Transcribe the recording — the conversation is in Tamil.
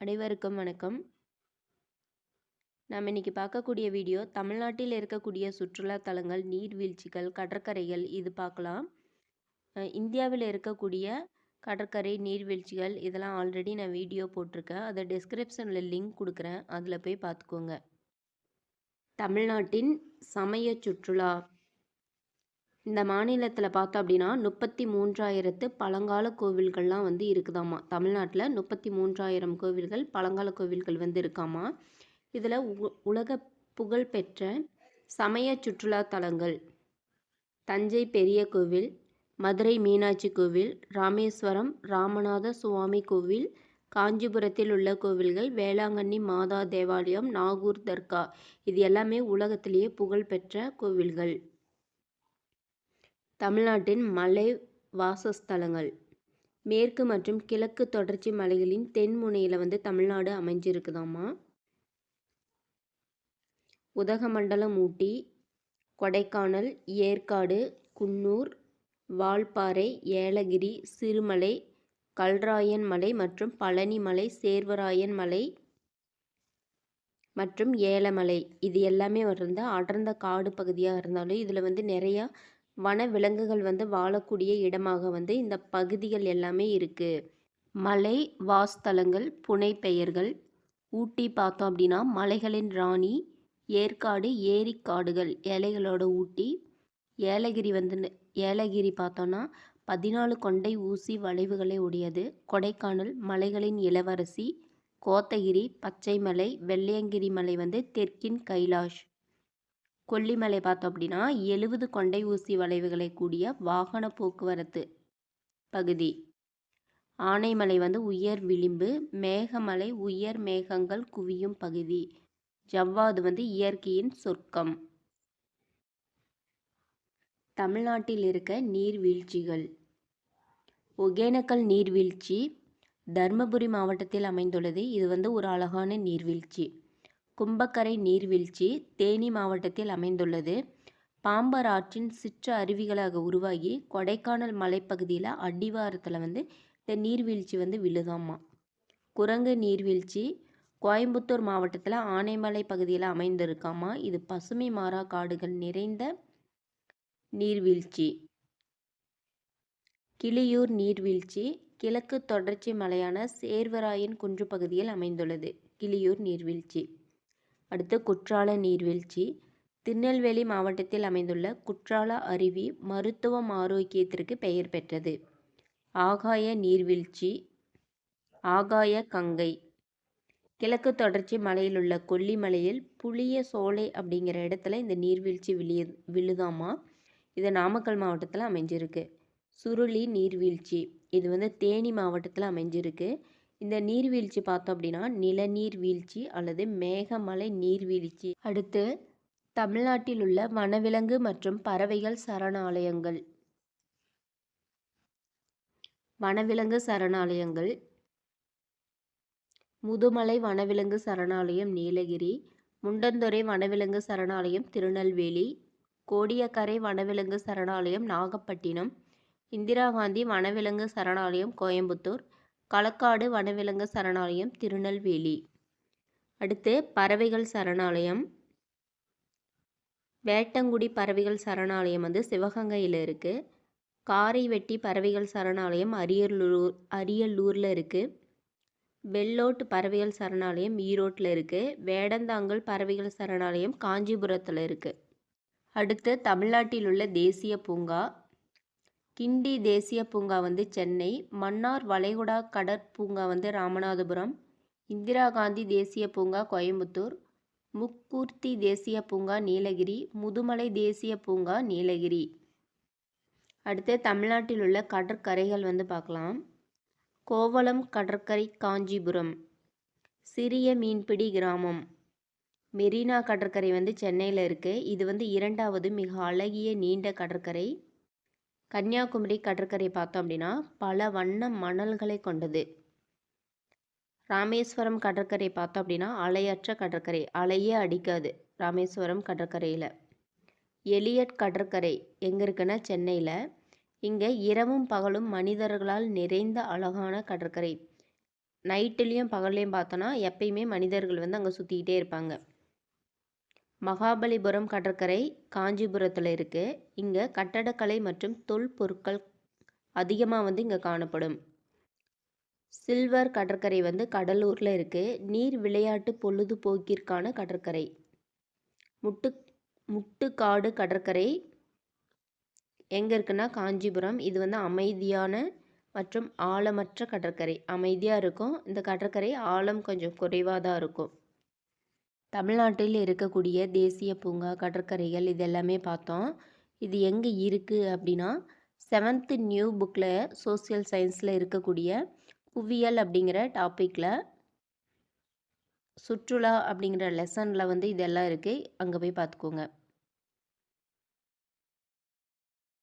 அனைவருக்கும் வணக்கம். நாம் இன்னைக்கு பார்க்கக்கூடிய வீடியோ தமிழ்நாட்டில் இருக்கக்கூடிய சுற்றுலா தலங்கள் நீர்வீழ்ச்சிகள் கடற்கரைகள் இது பார்க்கலாம். இந்தியாவில் இருக்கக்கூடிய கடற்கரை நீர்வீழ்ச்சிகள் இதெல்லாம் ஆல்ரெடி நான் வீடியோ போட்டிருக்கேன். அதை டிஸ்கிரிப்ஷனில் லிங்க் கொடுக்குறேன். அதில் போய் பார்த்துக்கோங்க. தமிழ்நாட்டின் சமய சுற்றுலா இந்த மாநிலத்தில் பார்த்தோம் அப்படின்னா முப்பத்தி மூன்றாயிரத்து பழங்கால கோவில்கள்லாம் வந்து இருக்குதாம்மா. தமிழ்நாட்டில் முப்பத்தி மூன்றாயிரம் கோவில்கள் பழங்கால கோவில்கள் வந்து இருக்காமா இதில் உ உலக புகழ்பெற்ற சமய சுற்றுலா தலங்கள். தஞ்சை பெரிய கோவில் மதுரை மீனாட்சி கோவில் ராமேஸ்வரம் ராமநாத சுவாமி கோவில் காஞ்சிபுரத்தில் உள்ள கோவில்கள் வேளாங்கண்ணி மாதா தேவாலயம் நாகூர் தர்கா. இது எல்லாமே உலகத்திலேயே புகழ்பெற்ற கோவில்கள். தமிழ்நாட்டின் மலை வாசஸ்தலங்கள். மேற்கு மற்றும் கிழக்கு தொடர்ச்சி மலைகளின் தென்முனையில் வந்து தமிழ்நாடு அமைஞ்சிருக்குதாம்மா? உதகமண்டலம் ஊட்டி கொடைக்கானல் ஏற்காடு குன்னூர் வால்பாறை ஏலகிரி சிறுமலை கல்ராயன் மலை மற்றும் பழனி மலை சேர்வராயன் மலை மற்றும் ஏலமலை. இது எல்லாமே வந்து அடர்ந்த காடு பகுதியாக இருந்தாலும் இதில் வந்து நிறையா வனவிலங்குகள் வந்து வாழக்கூடிய இடமாக வந்து இந்த பகுதிகள் எல்லாமே இருக்குது மலை வாஸ்தலங்கள் புனை பெயர்கள் ஊட்டி பார்த்தோம் அப்படின்னா மலைகளின் ராணி ஏற்காடு ஏரிக்காடுகள் ஏழைகளோட ஊட்டி ஏலகிரி வந்து ஏலகிரி பார்த்தோன்னா பதினாலு கொண்டை ஊசி வளைவுகளை உடையது. கொடைக்கானல் மலைகளின் இளவரசி கோத்தகிரி பச்சைமலை வெள்ளையங்கிரி மலை வந்து தெற்கின் கைலாஷ். கொல்லிமலை பார்த்தோம் அப்படின்னா எழுபது கொண்டை ஊசி வளைவுகளை கூடிய வாகன போக்குவரத்து பகுதி. ஆனைமலை வந்து உயர் விளிம்பு மேகமலை உயர் மேகங்கள் குவியும் பகுதி. ஜவ்வாது வந்து இயற்கையின் சொர்க்கம். தமிழ்நாட்டில் இருக்க நீர்வீழ்ச்சிகள். ஒகேனக்கல் நீர்வீழ்ச்சி தர்மபுரி மாவட்டத்தில் அமைந்துள்ளது. இது வந்து ஒரு அழகான நீர்வீழ்ச்சி. கும்பக்கரை நீர்வீழ்ச்சி தேனி மாவட்டத்தில் அமைந்துள்ளது. பாம்பர் ஆற்றின் சிற்று அருவிகளாக உருவாகி கொடைக்கானல் மலைப்பகுதியில் அடிவாரத்தில் வந்து இந்த நீர்வீழ்ச்சி வந்து விழுதாமா? குரங்கு நீர்வீழ்ச்சி கோயம்புத்தூர் மாவட்டத்தில் ஆனைமலை பகுதியில் அமைந்திருக்காமா? இது பசுமை மாறா காடுகள் நிறைந்த நீர்வீழ்ச்சி. கிளியூர் நீர்வீழ்ச்சி கிழக்கு தொடர்ச்சி மலையான சேர்வராயன் குன்று பகுதியில் அமைந்துள்ளது. கிளியூர் நீர்வீழ்ச்சி. அடுத்து குற்றால நீர்வீழ்ச்சி. திருநெல்வேலி மாவட்டத்தில் அமைந்துள்ள குற்றால அருவி மருத்துவம் ஆரோக்கியத்திற்கு பெயர் பெற்றது. ஆகாய நீர்வீழ்ச்சி ஆகாய கங்கை. கிழக்கு தொடர்ச்சி மலையில் உள்ள கொல்லிமலையில் புளிய சோலை அப்படிங்கிற இடத்துல இந்த நீர்வீழ்ச்சி விழிய விழுதாமா? இது நாமக்கல் மாவட்டத்தில் அமைஞ்சிருக்கு. சுருளி நீர்வீழ்ச்சி. இது வந்து தேனி மாவட்டத்தில் அமைஞ்சிருக்கு. இந்த நீர்வீழ்ச்சி பார்த்தோம் அப்படின்னா நிலநீர் வீழ்ச்சி அல்லது மேகமலை நீர்வீழ்ச்சி. அடுத்து தமிழ்நாட்டில் உள்ள வனவிலங்கு மற்றும் பறவைகள் சரணாலயங்கள். வனவிலங்கு சரணாலயங்கள். முதுமலை வனவிலங்கு சரணாலயம் நீலகிரி. முண்டந்துறை வனவிலங்கு சரணாலயம் திருநெல்வேலி. கோடியக்கரை வனவிலங்கு சரணாலயம் நாகப்பட்டினம். இந்திரா காந்தி வனவிலங்கு சரணாலயம் கோயம்புத்தூர். களக்காடு வனவிலங்கு சரணாலயம் திருநெல்வேலி. அடுத்து பறவைகள் சரணாலயம். வேட்டங்குடி பறவைகள் சரணாலயம் வந்து சிவகங்கையில் இருக்குது காரைவெட்டி பறவைகள் சரணாலயம் அரியலூர் அரியலூரில் இருக்குது வெள்ளோட்டு பறவைகள் சரணாலயம் ஈரோட்டில் இருக்குது வேடந்தாங்கல் பறவைகள் சரணாலயம் காஞ்சிபுரத்தில் இருக்குது அடுத்து தமிழ்நாட்டில் உள்ள தேசிய பூங்கா கிண்டி தேசிய பூங்கா வந்து சென்னை மன்னார் வளைகுடா கடற்பூங்கா வந்து ராமநாதபுரம் இந்திரா காந்தி தேசிய பூங்கா கோயம்புத்தூர் முக்கூர்த்தி தேசிய பூங்கா நீலகிரி முதுமலை தேசிய பூங்கா நீலகிரி. அடுத்து தமிழ்நாட்டில் உள்ள கடற்கரைகள் வந்து பார்க்கலாம். கோவளம் கடற்கரை காஞ்சிபுரம் சிறிய மீன்பிடி கிராமம். மெரினா கடற்கரை வந்து சென்னையில் இருக்குது இது வந்து இரண்டாவது மிக அழகிய நீண்ட கடற்கரை. கன்னியாகுமரி கடற்கரை பார்த்தோம் அப்படின்னா பல வண்ண மணல்களை கொண்டது. ராமேஸ்வரம் கடற்கரை பார்த்தோம் அப்படின்னா அலையற்ற கடற்கரை அலையே அடிக்காது ராமேஸ்வரம் கடற்கரையில். எலியட் கடற்கரை எங்கே இருக்குன்னா சென்னையில். இங்கே இரவும் பகலும் மனிதர்களால் நிறைந்த அழகான கடற்கரை. நைட்டுலேயும் பகல்லையும் பார்த்தோன்னா எப்பயுமே மனிதர்கள் வந்து அங்கே சுற்றிக்கிட்டே இருப்பாங்க. மகாபலிபுரம் கடற்கரை காஞ்சிபுரத்தில் இருக்குது இங்கே கட்டடக்கலை மற்றும் தொல்பொருட்கள் அதிகமாக வந்து இங்கே காணப்படும். சில்வர் கடற்கரை வந்து கடலூரில் இருக்குது நீர் விளையாட்டு பொழுதுபோக்கிற்கான கடற்கரை. முட்டு முட்டுக்காடு கடற்கரை எங்கே இருக்குன்னா காஞ்சிபுரம். இது வந்து அமைதியான மற்றும் ஆழமற்ற கடற்கரை. அமைதியாக இருக்கும். இந்த கடற்கரை ஆழம் கொஞ்சம் குறைவாக தான் இருக்கும். தமிழ்நாட்டில் இருக்கக்கூடிய தேசிய பூங்கா கடற்கரைகள் இது எல்லாமே பார்த்தோம். இது எங்கே இருக்குது அப்படின்னா செவன்த்து நியூ புக்கில் சோசியல் சயின்ஸில் இருக்கக்கூடிய புவியியல் அப்படிங்கிற டாப்பிக்கில் சுற்றுலா அப்படிங்கிற லெசனில் வந்து இதெல்லாம் இருக்குது அங்கே போய் பார்த்துக்கோங்க.